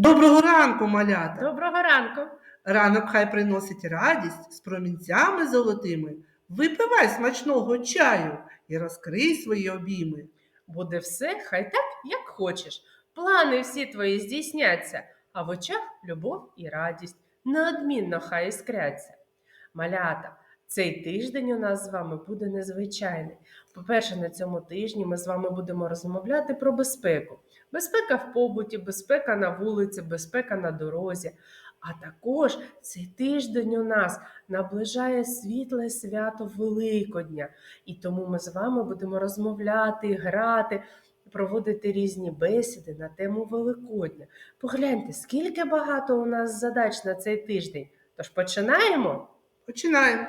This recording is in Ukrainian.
Доброго ранку, малята! Доброго ранку. Ранок хай приносить радість з промінцями золотими. Випивай смачного чаю і розкрий свої обійми. Буде все, хай так, як хочеш. Плани всі твої здійсняться, а в очах любов і радість неодмінно хай іскряться. Малята, цей тиждень у нас з вами буде незвичайний. По-перше, на цьому тижні ми з вами будемо розмовляти про безпеку. Безпека в побуті, безпека на вулиці, безпека на дорозі. А також цей тиждень у нас наближає світле свято Великодня. І тому ми з вами будемо розмовляти, грати, проводити різні бесіди на тему Великодня. Погляньте, скільки багато у нас задач на цей тиждень. Тож починаємо. Починаємо.